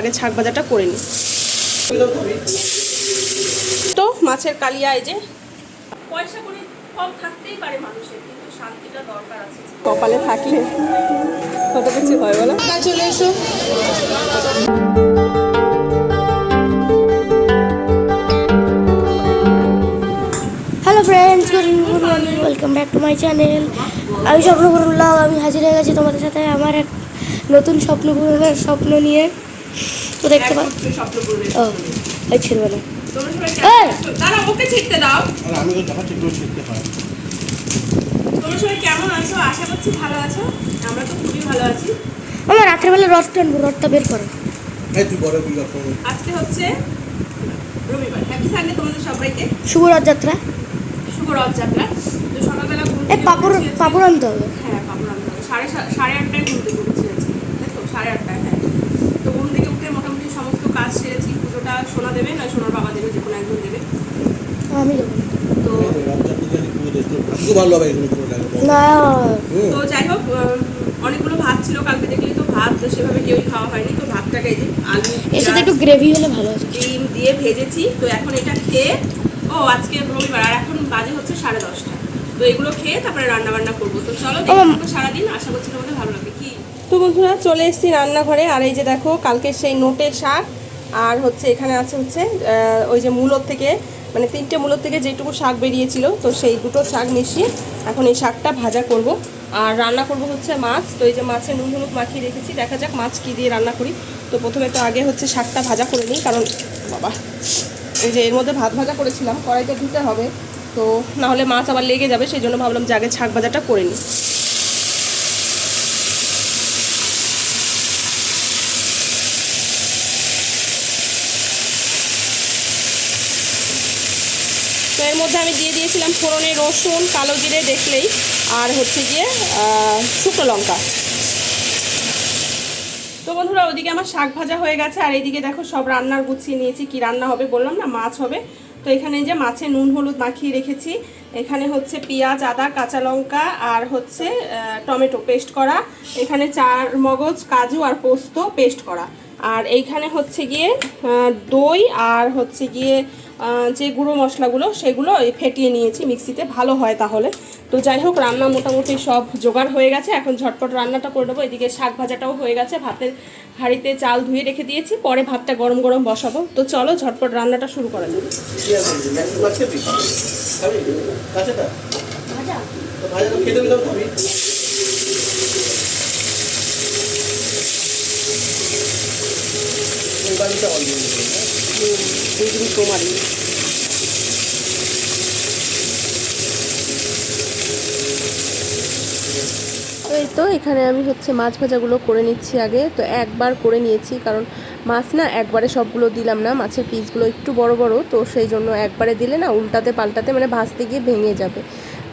আগে ছাক ভাজাটা করে নিই তো মাছের কালিয়া এই যে। পয়সা করে কম থাকতেই পারে মানুষের কিন্তু শান্তিটা দরকার আছে। কপালে থাকলে কত কিছু হয় বলো? চলে এসো? Hello friends good morning welcome back to my channel আমি স্বপ্ন করলাম আমি হাজির হয়ে গেছি তোমাদের সাথে আমার এক নতুন স্বপ্ন পূরণের স্বপ্ন নিয়ে। তো দেখতে পাচ্ছ ও এই ছিল না ওকে ছিটতে দাও। আমি তো দেখা ঠিক পারি তোমরা সবাই কেমন আছো? আশা করছি ভালো আছো। আমরা তো খুবই ভালো আছি। আমার রাত্রেবেলা রথ টানবো রথটা বের করো। এই তুই বড় বিল করো আজকে হচ্ছে রবিবার। হ্যাপি সানডে তোমাদের সবাইকে। শুভ রথযাত্রা। শুভ রথযাত্রা। তো সকালবেলা ঘুম পাপড় আনতে হবে। হ্যাঁ পাপড় আনতে হবে। সাড়ে সা- সাড়ে আটটায় উঠেছি আজকে। তাই সাড়ে আটটায় হ্যাঁ তো ঘুম থেকে উঠে মোটামুটি সমস্ত কাজ সেরেছি পুজোটা সোনা দেবে না সোনার বাবা দেবে যে কোনো একজন দেবে। আমি তো ভালো হবে। তো যাই হোক অনেকগুলো ভাত ছিল কালকে দেখলি তো ভাত সেভাবে কেউই খাওয়া হয়নি তো ভাতটাকে এই যে আলু এর সাথে একটু গ্রেভি হলে ভালো আছে ডিম দিয়ে ভেজেছি তো এখন এটা খেয়ে ও আজকে রবিবার আর এখন বাজে হচ্ছে সাড়ে দশটা। তো এগুলো খেয়ে তারপরে রান্না বান্না করব। তো চলো দেখতে সারাদিন আশা করছি তোমাদের ভালো লাগবে কি? তো বন্ধুরা চলে এসেছি রান্নাঘরে আর এই যে দেখো কালকে সেই নোটে শাক আর হচ্ছে এখানে আছে হচ্ছে ওই যে মূলর থেকে মানে তিনটে মূলর থেকে যেটুকু শাক বেরিয়েছিল, তো সেই দুটো শাক মিশিয়ে এখন এই শাকটা ভাজা করব। আর রান্না করব হচ্ছে মাছ, তো এই যে মাছের নুন হলুদ মাখিয়ে রেখেছি, দেখা যাক মাছ কী দিয়ে রান্না করি। তো প্রথমে তো আগে হচ্ছে শাকটা ভাজা করে নিই, কারণ বাবা, এই যে এর মধ্যে ভাত ভাজা করেছিলাম, কড়াইতে ধুতে হবে, তো না হলে মাছ আবার লেগে যাবে, সেই জন্য ভাবলাম যে আগে শাক ভাজাটা করে নিই। মধ্যে আমি দিয়ে দিয়েছিলাম ফোড়নে রসুন, কালো জিরে দেখলেই। আর হচ্ছে গিয়ে শুকনো লঙ্কা। তো বন্ধুরা, ওদিকে আমার শাক ভাজা হয়ে গেছে, আর এইদিকে দেখো সব রান্নার গুছিয়ে নিয়েছি, কি রান্না হবে বললাম না, মাছ হবে। তো এখানে যে মাছে নুন, হলুদ মাখিয়ে রেখেছি। এখানে হচ্ছে পেঁয়াজ, আদা, কাঁচা লঙ্কা, আর হচ্ছে টমেটো পেস্ট করা। এখানে চার মগজ, কাজু আর পোস্ত পেস্ট করা। আর এইখানে হচ্ছে গিয়ে দই আর হচ্ছে গিয়ে যে গুঁড়ো মশলাগুলো সেগুলো ফেটিয়ে নিয়েছি মিক্সিতে। ভালো হয় তাহলে। তো যাই হোক রান্না মোটামুটি সব জোগাড় হয়ে গেছে। এখন ঝটপট রান্নাটা করে নেব। এদিকে শাক ভাজাটাও হয়ে গেছে। ভাতের হাঁড়িতে চাল ধুয়ে রেখে দিয়েছি। পরে ভাতটা গরম গরম বসাবো। তো চলো ঝটপট রান্নাটা শুরু করা যাবে ভাজা তো খেতে দিলাম খাবি এই বাড়িটা এই তো, এখানে আমি হচ্ছে মাছ ভাজাগুলো করে নিচ্ছি আগে। তো একবার করে নিয়েছি, কারণ মাছ না একবারে সবগুলো দিলাম না, মাছের পিসগুলো একটু বড় বড়, তো সেই জন্য একবারে দিলে না উল্টাতে পাল্টাতে মানে ভাজতে গিয়ে ভেঙে যাবে।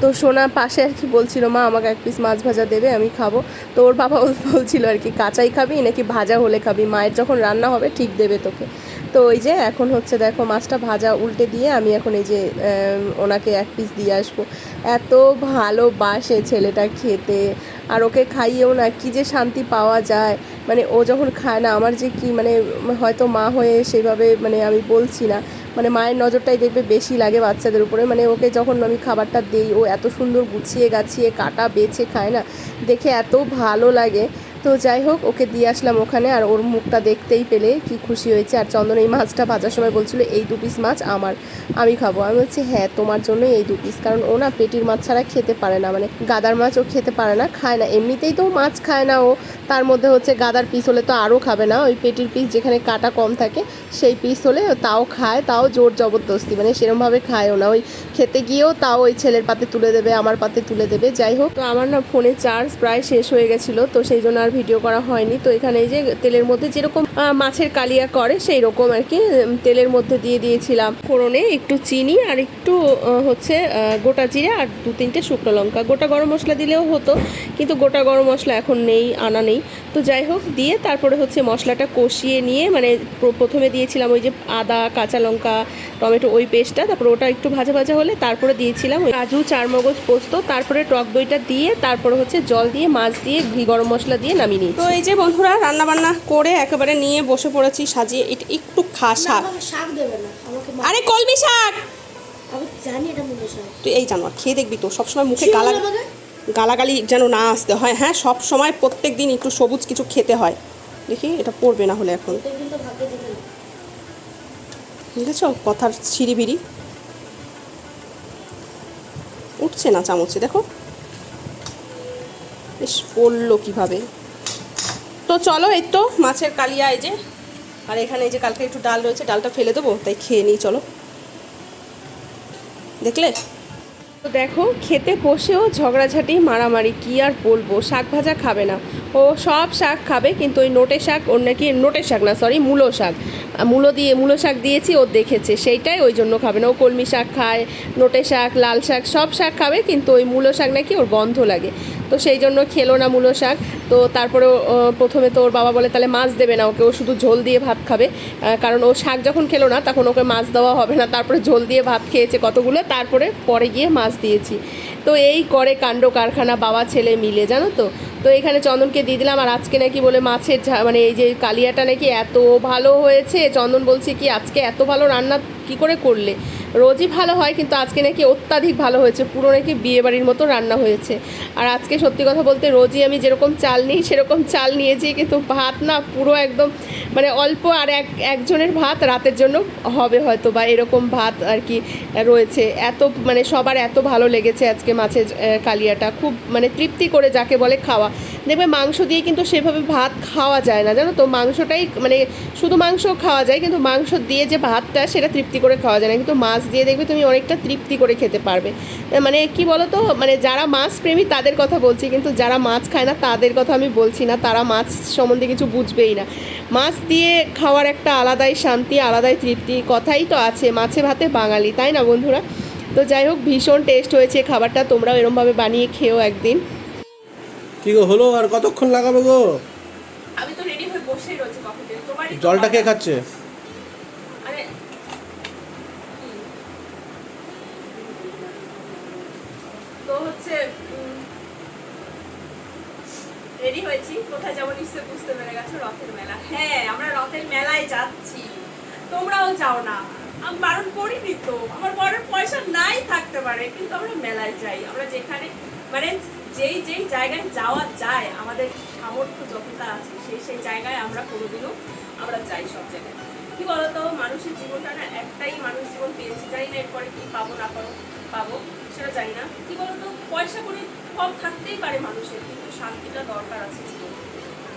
তো সোনা পাশে আর কি বলছিল, মা, আমাকে এক পিস মাছ ভাজা দেবে, আমি খাব। তো ওর বাবা বলছিল আর কি, কাঁচাই খাবি নাকি ভাজা হলে খাবি? মায়ের যখন রান্না হবে ঠিক দেবে তোকে। তো ওই যে এখন হচ্ছে দেখো মাছটা ভাজা উল্টে দিয়ে আমি এখন এই যে ওনাকে এক পিস দিয়ে আসব। এত ভালোবাসে ছেলেটা খেতে। আর ওকে খাইয়েও না কি যে শান্তি পাওয়া যায়। মানে ও যখন খায় না, আমার যে কি মানে হয়তো মা হয়ে সেভাবে মানে আমি বলছি না। মানে মায়ের নজরটাই দেখবে বেশি লাগে বাচ্চাদের উপরে। মানে ওকে যখন আমি খাবারটা দিই, ও এত সুন্দর গুছিয়ে গাছিয়ে কাটা, বেছে খায় না, দেখে এত ভালো লাগে। তো যাই হোক, ওকে দিয়ে আসলাম ওখানে আর ওর মুখটা দেখতেই পেলে কি খুশি হয়েছে। আর চন্দন এই মাছটা ভাজার সময় বলছিল, এই দু পিস মাছ আমার, আমি খাব। আমি বলছি হ্যাঁ তোমার জন্যই এই দু পিস কারণ ও না পেটির মাছ ছাড়া খেতে পারে না। মানে গাদার মাছ ও খেতে পারে না, খায় না। এমনিতেই তো মাছ খায় না ও। তার মধ্যে হচ্ছে গাদার পিস হলে তো আরও খাবে না। ওই পেটির পিস যেখানে কাটা কম থাকে, সেই পিস হলে তাও খায়, তাও জোর জবরদস্তি। মানে সেরমভাবে খায়ও না। ওই খেতে গিয়েও তাও ওই ছেলের পাতে তুলে দেবে, আমার পাতে তুলে দেবে। যাই হোক, তো আমার না ফোনে চার্জ প্রায় শেষ হয়ে গেছিল, তো সেই জন্য আর ভিডিও করা হয়নি। তো এখানে এই যে তেলের মধ্যে যেরকম মাছের কালিয়া করে, সেই রকম আর কি তেলের মধ্যে দিয়ে দিয়েছিলাম। ফোড়নে একটু চিনি আর একটু হচ্ছে গোটা জিরে আর দু তিনটে শুকনো লঙ্কা। গোটা গরম মশলা দিলেও হতো, কিন্তু গোটা গরম মশলা এখন নেই, আনা নেই। তো যাই হোক, দিয়ে তারপরে হচ্ছে মশলাটা কষিয়ে নিয়ে মানে প্রথমে দিয়েছিলাম ওই যে আদা, কাঁচা লঙ্কা, টমেটো ওই পেস্টটা, তারপরে ওটা একটু ভাজা ভাজা হলে তারপরে দিয়েছিলাম ওই কাজু, চারমগজ পোস্ত, তারপরে টক দইটা দিয়ে, তারপরে হচ্ছে জল দিয়ে, মাছ দিয়ে, ঘি গরম মশলা দিয়ে নামিয়ে নিয়েছি। তো এই যে বন্ধুরা রান্না বান্না করে একেবারে নিয়ে বসে পড়েছি সাজিয়ে এটা একটু খা শাক শাক দেবে না আরে কলমি শাক! জানি এটা শাক। তুই এই জানো খেয়ে দেখবি তো সবসময় মুখে গালা গালাগালি যেন না আসতে হয় হ্যাঁ সব সময় প্রত্যেক দিন একটু সবুজ কিছু খেতে হয়। দেখি এটা পড়বে না হলে এখন। বুঝেছ কথার ছিঁড়িবিড়ি উঠছে না চামচে দেখো। বেশ পড়ল কীভাবে। তো চলো এই তো মাছের কালিয়া এই যে, আর এখানে এই যে কালকে একটু ডাল রয়েছে, ডালটা ফেলে দেবো, তাই খেয়ে নিই, চলো। দেখলে? তো দেখো, খেতে বসেও ঝগড়াঝাটি, মারামারি, কি আর বলব, শাক ভাজা খাবে না। ও সব শাক খাবে, কিন্তু ওই নোটে শাক, ওর নাকি নোটে শাক না সরি মূলো শাক। মূলো দিয়ে, মূলো শাক দিয়েছি, ও দেখেছে, সেইটাই ওই জন্য খাবে না। ও কলমি শাক খায়, নোটে শাক, লাল শাক, সব শাক খাবে, কিন্তু ওই মূলো শাক নাকি ওর গন্ধ লাগে। তো সেই জন্য খেলো না মূলো শাক। তো তারপরে প্রথমে তো ওর বাবা বলে, তাহলে মাছ দেবে না, ওকে ও শুধু ঝোল দিয়ে ভাত খাবে। কারণ ও শাক যখন খেলো না, তখন ওকে মাছ দেওয়া হবে না। তারপরে ঝোল দিয়ে ভাত খেয়েছে কতগুলো, তারপরে পরে গিয়ে মাছ দিয়েছি। তো এই করে কাণ্ড কারখানা, বাবা, ছেলে মিলে, জানো তো? তো এখানে চন্দনকে দিয়ে দিলাম, আর আজকে নাকি বলে মাছের মানে এই যে কালিয়াটা নাকি এত ভালো হয়েছে। চন্দন বলছে কি, আজকে এত ভালো রান্না কি করে করলে? রোজই ভালো হয়, কিন্তু আজকে নাকি অত্যাধিক ভালো হয়েছে। পুরো নাকি বিয়েবাড়ির মতো রান্না হয়েছে। আর আজকে সত্যি কথা বলতে রোজই আমি যেরকম চাল নিই, সেরকম চাল নিয়েছি, কিন্তু ভাত না পুরো একদম মানে অল্প আর এক, একজনের ভাত রাতের জন্য হবে হয়তো বা এরকম ভাত আর কি রয়েছে। এত মানে সবার এত ভালো লেগেছে আজকে মাছের কালিয়াটা। খুব মানে তৃপ্তি করে যাকে বলে খাওয়া। দেখবে মাংস দিয়ে কিন্তু সেভাবে ভাত খাওয়া যায় না, জানো তো? মাংসটাই মানে শুধু মাংস খাওয়া যায়, কিন্তু মাংস দিয়ে যে ভাতটা, সেটা তৃপ্তি করে খাওয়া যায় না। কিন্তু মাছ দিয়ে দেখবে তুমি অনেকটা তৃপ্তি করে খেতে পারবে। মানে কি বলো তো মানে যারা মাছ প্রেমী তাদের কথা বলছি কিন্তু যারা মাছ খায় না তাদের কথা আমি বলছি না। তারা মাছ সম্বন্ধে কিছু বুঝবেই না। মাছ দিয়ে খাওয়ার একটা আলাদাই শান্তি আলাদাই তৃপ্তি কথাই তো আছে মাছে ভাতে বাঙালি তাই না বন্ধুরা? তো যাই হোক ভীষণ টেস্ট হয়েছে খাবারটা তোমরাও এরমভাবে বানিয়ে খেও একদিন। কি গো হলো? আর কতক্ষণ লাগাবে গো? আমি তো রেডি হয়ে বসেই রয়েছি কফিতে তোমার জলটা কে খাচ্ছে আরে তো হচ্ছে রেডি হয়েছি। কোথায় যাব নিশ্চয়ই বুঝতে পেরে গেছো? রথের মেলা। হ্যাঁ আমরা রথের মেলায় যাচ্ছি। তোমরাও যাও না। আমি বারণ করিনি তো। আমার বড়ের পয়সা নাই থাকতে পারে, কিন্তু আমরা মেলায় যাই। আমরা যেখানে মানে যেই যেই জায়গায় যাওয়া যায়, আমাদের সামর্থ্য যতটা আছে, সেই সেই জায়গায় আমরা কোনোদিনও আমরা যাই সব জায়গায়। কি বলতো? মানুষের জীবনটা না একটাই মানুষ জীবন পেয়েছি। জানি না এরপরে কি পাবো না পাবো। পাবো সেটা জানি না। কি বলতো? পয়সা করে, কম থাকতেই পারে মানুষের, কিন্তু শান্তিটা দরকার আছে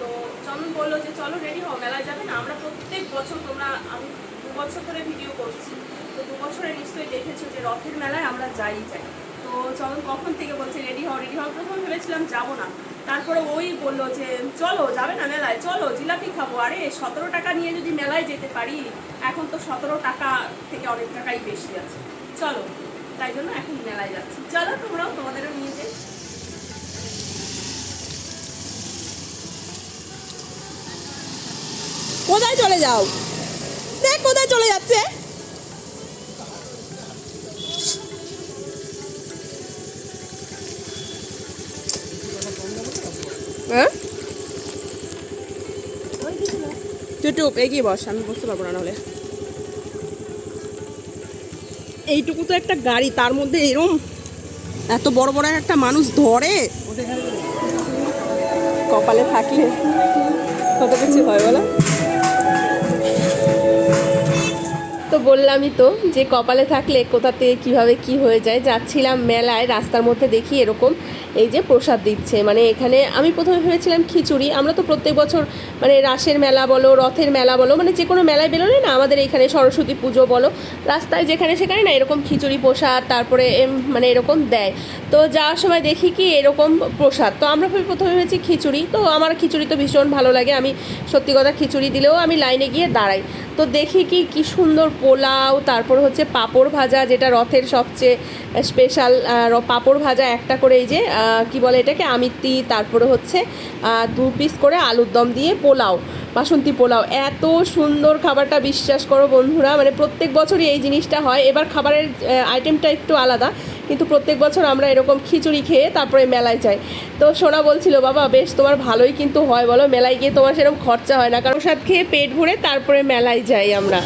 তো চন্দন বলল যে, চলো রেডি হও, মেলায় যাবে না? আমরা প্রত্যেক বছর তোমরা, আমি দু বছর ধরে ভিডিও করছি। তো দু বছরে নিশ্চয়ই দেখেছ যে, রথের মেলায় আমরা যাই যাই। তো চন্দন কখন থেকে বলছে রেডি হও রেডি হও? প্রথম ভেবেছিলাম যাব না। তারপরে ওই বলল যে, চলো, যাবে না মেলায়? চলো, জিলাপি খাব। আরে, সতেরো টাকা নিয়ে যদি মেলায় যেতে পারি, এখন তো সতেরো টাকা থেকে অনেক টাকাই বেশি আছে। চলো। তাই জন্য এখন মেলায় যাচ্ছি। চলো তোমরাও তোমাদেরও নিয়ে যাই কোথায় চলে যাও? দেখ কোথায় চলে যাচ্ছে। হ্যাঁ? এগিয়ে বস আমি বুঝতে পারব না নাহলে এইটুকু তো একটা গাড়ি, তার মধ্যে এরম এত বড় বড় একটা মানুষ ধরে। কপালে থাকলে কত কিছু হয় বলো? তো বললামই তো যে কপালে থাকলে কোথাতে কীভাবে কি হয়ে যায়। যাচ্ছিলাম মেলায়, রাস্তার মধ্যে দেখি এরকম এই যে প্রসাদ দিচ্ছে মানে এখানে আমি প্রথমে ভেবেছিলাম খিচুড়ি, আমরা তো প্রত্যেক বছর মানে রাসের মেলা বলো, রথের মেলা বলো মানে যে কোনো মেলায় বেরোলে না আমাদের এখানে সরস্বতী পুজো বলো, রাস্তায় যেখানে সেখানে না এরকম খিচুড়ি প্রসাদ, তারপরে মানে এরকম দেয়। তো যাওয়ার সময় দেখি কি এরকম প্রসাদ, তো আমরা প্রথমে ভেবেছি খিচুড়ি, তো আমার খিচুড়ি তো ভীষণ ভালো লাগে, আমি সত্যি কথা খিচুড়ি দিলেও আমি লাইনে গিয়ে দাঁড়াই। তো দেখি কি কি সুন্দর পোলাও, তারপর হচ্ছে পাঁপড় ভাজা, যেটা রথের সবচেয়ে স্পেশাল পাঁপড় ভাজা একটা করে এই যে কি বলে এটাকে? আমিত্তি, তারপরে হচ্ছে দু পিস করে আলুর দম দিয়ে পোলাও, বাসন্তী পোলাও। এত সুন্দর খাবারটা বিশ্বাস করো বন্ধুরা মানে প্রত্যেক বছরই এই জিনিসটা হয়। এবার খাবারের আইটেমটা একটু আলাদা, কিন্তু প্রত্যেক বছর আমরা এরকম খিচুড়ি খেয়ে তারপরে মেলায় যাই। তো সোনা বলছিল, বাবা, বেশ, তোমার ভালোই কিন্তু হয় বলো, মেলায় গিয়ে তোমার সেরকম খরচা হয় না। কারণ প্রসাদ খেয়ে পেট ভরে তারপরে মেলায় যাই আমরা।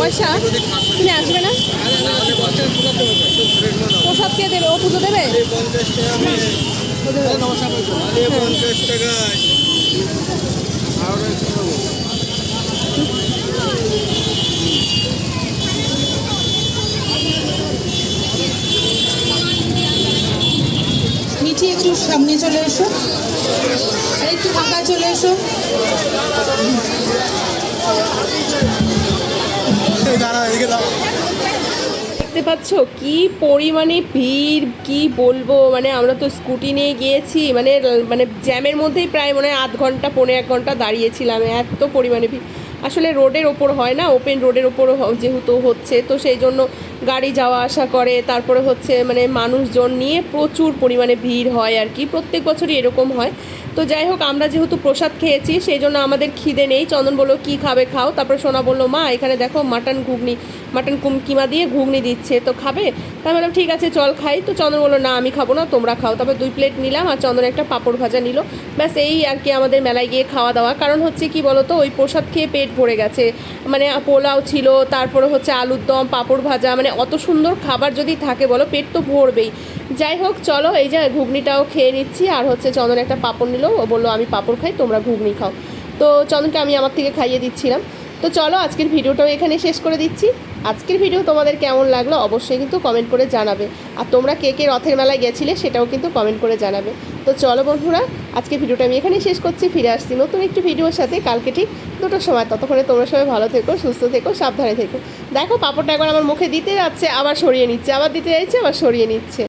পয়সা? তুমি আসবে না? প্রসাদ কে দেবে, ও পুজো দেবে? মিঠি, একটু সামনে চলে এসো। একটু ফাঁকা চলে এসো। দেখতে পাচ্ছ কি পরিমাণে ভিড়, কি বলব? মানে আমরা তো স্কুটি নিয়ে গিয়েছি মানে মানে জ্যামের মধ্যেই প্রায় মনে হয় আধ ঘণ্টা, পৌনে এক ঘণ্টা দাঁড়িয়েছিলাম, এত পরিমাণে ভিড়। আসলে রোডের ওপর হয় না, ওপেন রোডের ওপর যেহেতু হচ্ছে, তো সেই জন্য গাড়ি যাওয়া আসা করে, তারপরে হচ্ছে মানে মানুষজন নিয়ে প্রচুর পরিমাণে ভিড় হয় আর কি। প্রত্যেক বছরই এরকম হয়। তো যাই হোক, আমরা যেহেতু প্রসাদ খেয়েছি, সেই জন্য আমাদের খিদে নেই। চন্দন বলল, কী খাবে খাও? তারপরে সোনা বলল, মা, এখানে দেখো মাটন ঘুগনি, মাটন কুম কিমা দিয়ে ঘুগনি দিচ্ছে, তো খাবে? তাই বললাম, ঠিক আছে, চল খাই। তো চন্দন বলল, না, আমি খাব না, তোমরা খাও। তারপর দুই প্লেট নিলাম আর চন্দন একটা পাঁপড় ভাজা নিল। ব্যাস, এই আর কি আমাদের মেলায় গিয়ে খাওয়া দাওয়া। কারণ হচ্ছে কি বলতো, ওই প্রসাদ খেয়ে পেট ভরে গেছে। মানে পোলাও ছিল, তারপরে হচ্ছে আলুর দম, পাঁপড় ভাজা মানে অত সুন্দর খাবার যদি থাকে বলো, পেট তো ভরবেই। যাই হোক, চলো, এই যে ঘুগনিটাও খেয়ে নিচ্ছি, আর হচ্ছে চন্দন একটা পাঁপড় নিল, ও বলল, আমি পাঁপড় খাই, তোমরা ঘুগনি খাও। তো চন্দনকে আমি আমার থেকে খাইয়ে দিচ্ছিলাম। তো চলো, আজকের ভিডিওটাও এখানে শেষ করে দিচ্ছি। আজকের ভিডিও তোমাদের কেমন লাগল, অবশ্যই কিন্তু কমেন্ট করে জানাবে। আর তোমরা কে কে রথের মেলায় গেছিলে, সেটাও কিন্তু কমেন্ট করে জানাবে। তো চলো বন্ধুরা, আজকের ভিডিওটা আমি এখানেই শেষ করছি। ফিরে আসছি নতুন একটি ভিডিওর সাথে, কালকে ঠিক দুটোর সময়। ততক্ষণে তোমরা সবাই ভালো থেকো, সুস্থ থেকো, সাবধানে থেকো। দেখো, পাপড়টা একবার আমার মুখে দিতে যাচ্ছে, আবার সরিয়ে নিচ্ছে, আবার দিতে যাচ্ছে, আবার সরিয়ে নিচ্ছে।